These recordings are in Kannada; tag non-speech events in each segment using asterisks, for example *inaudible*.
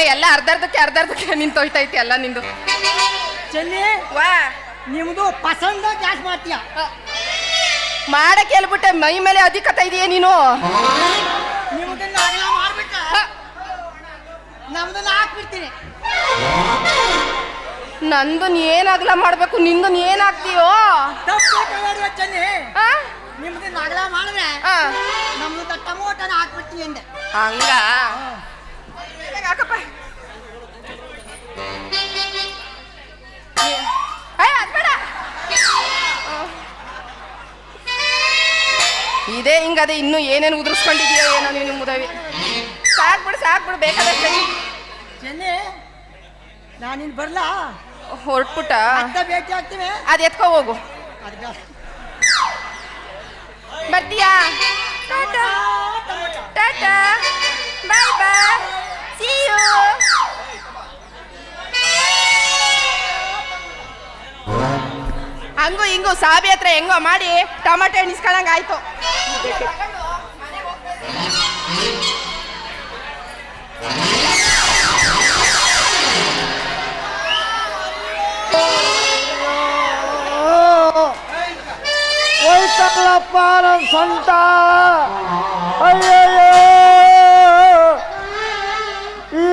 ಆಮೇಲೆ ಎಲ್ಲ ಅರ್ಧರ್ಧಕ್ಕೆ ಅರ್ಧರ್ಧಕ್ಕೆ ನಿಂತೋಯ್ತೈತಿ ಎಲ್ಲ ನಿಂದು? ಚೆನ್ನಿ ವಾ. ನಿಮ್ದು ಪಸಂದ ಜಾಸ್ತಿ ಮಾಡ್ತೀಯ? ಮಾಡ ಹೇಳ್ಬಿಟ್ಟೆ ಮೈ ಮೇಲೆ ಅಧಿಕತೆ ಇದೆಯೇ ನೀನು? ನಿಮ್ದನ್ನ ಅಗಲ ಮಾಡ್ಬಿಟ್ಟ ನಮ್ದನ್ನ ಹಾಕ್ಬಿಡ್ತೀನಿ. ನಂದು ಏನ್ ಅಗಲ ಮಾಡ್ಬೇಕು ನಿಂದು ಏನ್ ಹಾಕ್ತೀಯೋ ತಪ್ಪು ಕನ್ನಡ ಚೆನ್ನಿ. ಆ? ನಿಮ್ದನ್ನ ಅಗಲ ಮಾಡಿದ್ರೆ ಆ, ನಮ್ದು ಟಮೋಟನ ಹಾಕ್ಬಿಡ್ತೀನಿ ಅಂದೆ. ಹಂಗ? ಹಾಕಪ್ಪ. ಹಿಂಗದೆ ಇನ್ನು ಏನೇನು ಉದುರಿಸ್ಕೊಂಡಿದೀಯ ಏನೋ ನೀನು ಮುದವಿ ಸಾಕ್ಬಿಡು ಸಾಕ್ಬಿಡು ಬೇಕಾದಷ್ಟೇ. ಚೆನ್ನಿ ನಾನಿನ್ ಬರ್ಲಾ? ಹೊರಟ್ಬಿಟ್ಟ? ಅತ್ತ ಭೇಟಿ ಆಗ್ತೀನಿ ಅದ್ ಎತ್ಕೋ ಹೋಗು. ಬರ್ತೀಯಾ? ಹಂಗು ಸಾಬಿ ಹತ್ರ ಹೆಂಗೋ ಮಾಡಿ ಟೊಮಾಟೊ ಎಣಿಸ್ಕೊಳಂಗೆ ಆಯ್ತು. ಸಂತ ಅಯ್ಯಯ್ಯೋ. ಈ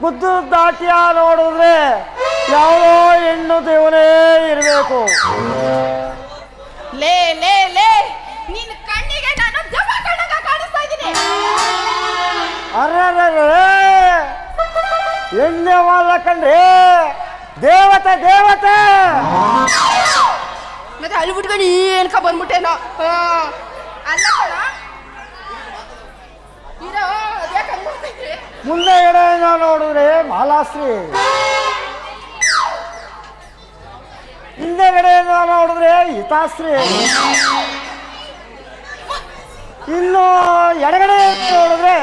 ಪುತ್ತೂರು ದಾಟಿಯ ನೋಡಿದ್ರೆ ಯಾವುದೋ ಹೆಣ್ಣು ದೇವನೇ ಇರಬೇಕು. ಲೇ ಲೇ ಲೇ ನಿನ್ನ ಕಣ್ಣಿಗೆ ನಾನು ಕಣ್ಣಗ ಕಾಣಿಸ್ತಾ ಇದ್ದೀನಿ. ಅರ್ರೇ ದೇವತೆ ದೇವತೆ. ಮತ್ತೆ ಅಲ್ಲಿ ಬಿಟ್ಕೊಂಡು ಏನ್ಕ ಬಂದ್ಬಿಟ್ಟೇನೋ ಹಾ. ಅಲ್ಲ ಕಣ. ಇರೋ ಅದ್ಯಾಕೆ ಹಂಗ್ ನೋಡ್ತಾ ಇದ್ರಿ? ಮುಂದೆ ಎಡೆಯಿಂದ ನೋಡಿದ್ರೆ ಮಾಲಾಶ್ರೀ. ಹಿತಾಶ್ರೀ ಇನ್ನು ಎಡಗಡೆ ನೋಡಿದ್ರೆ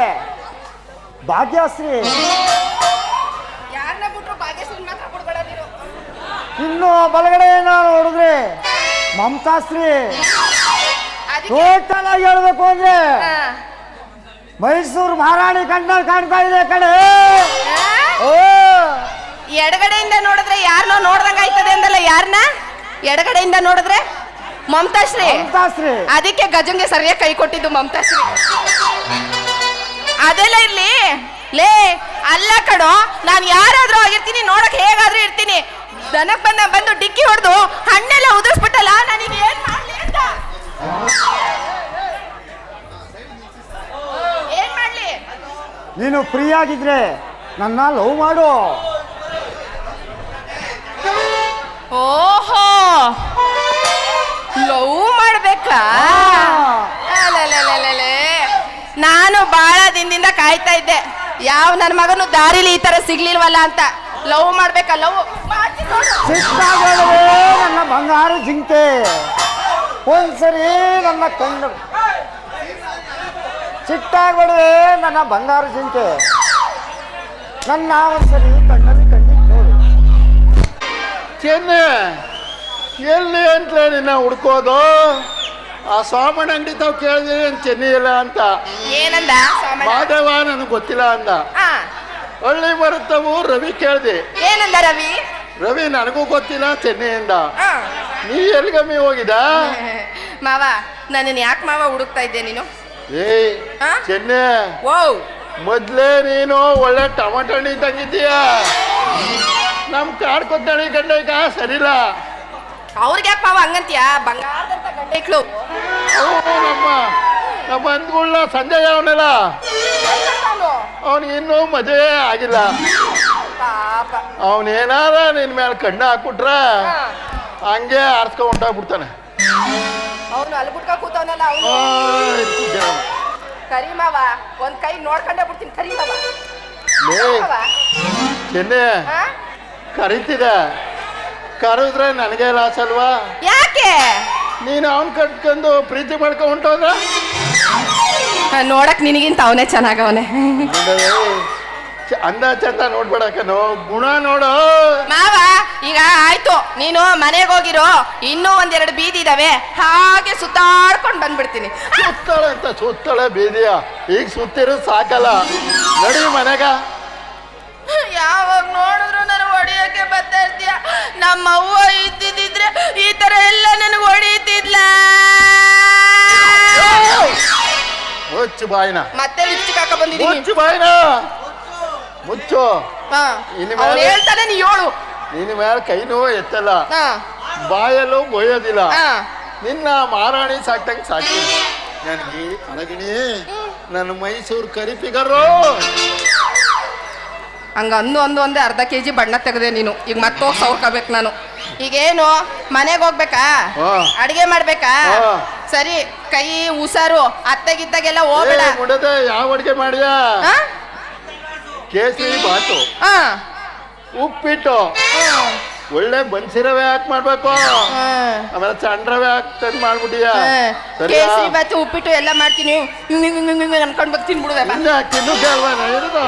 ಭಾಗ್ಯಶ್ರೀ ಇನ್ನು ಬಲಗಡೆ ನೋಡಿದ್ರೆ ಮಮತಾಶ್ರೀ ಟೋಟಲ್ ಆಗಿ ಹೇಳ್ಬೇಕು ಅಂದ್ರೆ. ಮೈಸೂರು ಮಹಾರಾಣಿ ಕಣ್ಣಲ್ಲಿ ಕಾಣ್ತಾ ಇದೆ ಕಡೆ ಓ. ಎಡಗಡೆಯಿಂದ ನೋಡಿದ್ರೆ ಯಾರನ್ನೋ ನೋಡ್ದಂಗ ಆಯ್ತದೆ ಅಂದಲ್ಲ ಯಾರನ್ನ ಎಡಗಡೆಯಿಂದ ನೋಡಿದ್ರೆ ಮಮತಾಶ್ರೀ. ಮಮತಾಶ್ರೀ. ಅದಕ್ಕೆ ಗಜಂಗೆ ಸರಿಯಾಗಿ ಕೈ ಕೊಟ್ಟಿದ್ದು ಮಮತಾಶ್ರೀ. ಅದೆಲ್ಲ ಇರ್ಲಿ. ಲೇ ಅಲ್ಲ ಕಣೋ ನಾನು ಯಾರಾದ್ರೂ ಆಗಿರ್ತೀನಿ ನೋಡಕ್ ಹೇಗಾದ್ರೂ ಇರ್ತೀನಿ. ದನಕ್ ಬಂದ ಬಂದು ಡಿಕ್ಕಿ ಹೊಡೆದು ಹಣ್ಣೆಲ್ಲ ಉದುರಿಸ್ಬಿಟ್ಟಲ್ಲ ನನಗೆ ಏನ್ ಮಾಡ್ಲಿ ಅಂತ. ಏನ್ ಮಾಡ್ಲಿ? ನೀನು ಫ್ರೀ ಆಗಿದ್ರೆ ನನ್ನ ಲವ್ ಮಾಡು. ಓಹೋ ಲವ್ ಮಾಡ್ಬೇಕಾ. ನಾನು ಬಹಳ ದಿನದಿಂದ ಕಾಯ್ತಾ ಇದ್ದೆ. ಯಾವ ನನ್ನ ಮಗನು ದಾರಿಲಿ ಈ ತರ ಸಿಗ್ಲಿಲ್ವಲ್ಲ ಅಂತ. ಲವ್ ಮಾಡ್ಬೇಕಾ ಲವ್? ನನ್ನ ಬಂಗಾರ ಜಿಂಕೆ. ಒಂದ್ಸರಿ ನನ್ನ ಕಂಡು ಸಿಟ್ಟಾಗಬೇಡವೆ ನನ್ನ ಬಂಗಾರ ಜಿಂಕೆ. ನನ್ನ ಒಂದ್ಸರಿ ಕಣ್ಣಲ್ಲಿ ಕಣ್ಣಿಗೆ ನೋಡು. ಚೆನ್ನೆ. ಎಲ್ಲಿ ಅಂತಲೇ ನಿನ್ನ ಹುಡ್ಕೋದು? ಆ ಸೋಮಣ್ಣ ಅಂಗಡಿ ತಾವು ಕೇಳಿದ್ರೆ ಚೆನ್ನಿ ಇಲ್ಲ ಅಂತ. ಏನಂದ? ಮಾಧವ ನನಗೆ ಗೊತ್ತಿಲ್ಲ ಅಂದ. ಹಳ್ಳಿ ಬರುತ್ತವು ರವಿ ಕೇಳಿದೆ. ಏನಂದ ರವಿ? ರವಿ ನನಗೂ ಗೊತ್ತಿಲ್ಲ ಚೆನ್ನೈಯಿಂದ. ನೀ ಎಲ್ಗಮ್ಮಿ ಹೋಗಿದ *laughs* ಮಾವ ನನ್ನನ್ನು ಯಾಕೆ ಮಾವ ಹುಡುಕ್ತಾ ಇದ್ದೆ ನೀನು? ಏಯ್? ಚೆನ್ನೆ ಓ ಮೊದ್ಲೇ ನೀನು ಒಳ್ಳೆ ಟಮಾಟ ಹಣ್ಣಿ ತಂಗಿದ್ದೀಯ ನಮ್ ಕಾಡ್ಕೊತಾಳಿ ಗಂಡ ಈಗ ಸರಿಲ್ಲ ಅವ್ರಿಗೆ ಪಾವ ಮಾವ ಹಂಗಂತೀಯ? ಬಂಗಾರದಂತ ಗಂಡೈಕ್ಳು. ಇಕ್ಳು ನಮ್ಮ ನಮ್ಮ ಅಂದ್ಗಳನ್ನ ಸಂಜೆ ಅವನಲ್ಲ ಅವನಿಗೆ ಇನ್ನೂ ಮದುವೆ ಆಗಿಲ್ಲ. ಪಾಪ. ಅವನೇನಾರ ನಿನ್ ಮೇಲೆ ಕಣ್ಣು ಹಾಕ್ಬಿಟ್ರ ಹಂಗೆ ಆರ್ಸ್ಕೊಂಡ್ ಹೊಂಟೋಗ್ಬಿಡ್ತಾನೆ ಅವನು ಅಲ್ಲಿ ಬಿಟ್ಕ ಕೂತವನಲ್ಲ ಅವನು? ಕರಿ ಮಾವ. ಒಂದ್ ಕೈ ನೋಡ್ಕೊಂಡೇ ಬಿಡ್ತೀನಿ ಕರಿಮಾವ ಲೇ ಮಾವ, ಚೆನ್ನೆ? ಕರಿತಿದೆ ಕರೆದ್ರೆ ನನಗೆ ಲಾಸ್ ಅಲ್ವಾ ಯಾಕೆ? ನೀನು ಅವನ್ ಕಟ್ಕೊಂಡು ಪ್ರೀತಿ ಮಾಡ್ಕೊಂಡು ಹೊಂಟೋದ್ರ? ಆ, ನೋಡಕ್ ನಿನಗಿಂತ ಅವನೇ ಚೆನ್ನಾಗ ಅವನೇ ಅಂದ ಚಂದ ನೋಡ್ಬೇಡಕ್ಕನು ಗುಣ ನೋಡು. ಮಾವ ಈಗ ಆಯ್ತು. ನೀನು ಮನೆಗೆ ಹೋಗಿರೋ ಇನ್ನೂ ಒಂದೆರಡು ಬೀದಿ ಇದಾವೆ. ಹಾಗೆ ಸುತ್ತಾಡ್ಕೊಂಡು ಬಂದ್ಬಿಡ್ತೀನಿ. ಸುತ್ತಾಳೆ ಅಂತ ಸುತ್ತಾಳೆ ಬೀದಿಯ? ಈಗ ಸುತ್ತಿರೋದು ಸಾಕಲ್ಲ. ನಡಿ ಮನೆಗ. ಯಾವಾಗ ನೋಡಿದ್ರು ನಾನು ಹೊಡಿಯೋಕೆ ಬರ್ತಾ ಇರ್ತೀಯ? ನಮ್ಮ ಅವ್ವ ಇದ್ದಿದ್ರೆ ಈ ತರ ಎಲ್ಲ ನನಗೆ ಹೊಡೀತಿದ್ಲ? ಮುಚ್ಚು ಬಾಯಿನ. ಮತ್ತೆ ಲಿಪ್ಸ್ಟಿಕ್ ಹಾಕ ಬಂದಿದ್ದೀನಿ. ಮುಚ್ಚು ಬಾಯಿನ. ಮುಚ್ಚು. ಹಾ. ಇನ್ನು ಅವ್ನು ಮೇಲೆ- ಹೇಳ್ತಾನೆ ನೀ ಹೇಳು. ನಿನ್ನ ಮೇಲೆ ಕೈ ನೋವು ಎತ್ತಲ್ಲ. ಹಾ. ಬಾಯಲ್ಲೂ ಮೊಯ್ಯೋದಿಲ್ಲ ಹಾ. ನಿನ್ನ ಮಾರಾಣಿ ಸಾಕ್ತಂಗೆ ಸಾಕಿ. ನನಗೆ ಅಳಗಿಣಿ ನನ್ನ ಮೈಸೂರು ಕರಿ ಫಿಗರು ಹಂಗ ಅಂದು ಅಂದು ಒಂದೇ ಅರ್ಧ ಕೆ ಜಿ ಬಣ್ಣ ತೆಗೆದೆ ನೀನು. ಈಗ ಮತ್ತೋಗಿ ಸೌರ್ಕೋಬೇಕು ನಾನು. ಈಗೇನು ಮನೆಗೆ ಹೋಗ್ಬೇಕಾ? ಹಾ. ಅಡಿಗೆ ಮಾಡ್ಬೇಕಾ? ಹಾ. ಸರಿ ಕೈ ಉಸಾರು ಅತ್ತೆಗಿದ್ದಾಗೆಲ್ಲ ಹೋಗ್ಬೇಡ. ಏ, ಯಾವ ಅಡುಗೆ ಮಾಡಿದ? ಹಾ? ಕೇಸರಿ ಬಾತು. ಹಾ. ಉಪ್ಪಿಟ್ಟು. ಒಳ್ಳೆ ಬನ್ಸಿರವೆ ಹಾಕಿ ಮಾಡ್ಬೇಕು. ಹ್ಮ್. ಆಮೇಲೆ ಚಂಡ್ರವೆ ಹಾಕಿ ಮಾಡ್ಬಿಟ್ಟಿಯಾ? ಹ್ಮ್. ಕೇಸರಿ ಬಾತು ಉಪ್ಪಿಟ್ಟು ಎಲ್ಲ ಮಾಡ್ತೀನಿ. ಹಿಂಗ್ ಹಿಂಗ್ ಹಿಂಗ್ ಹಿಂಗ್ ಅನ್ಕೊಂಡ್ ಬರ್ತೀನಿ ಬಿಡುವೆ ಬಾ. ತಿನ್ನು ಕೇಳ್ವಾ ಇರೋದು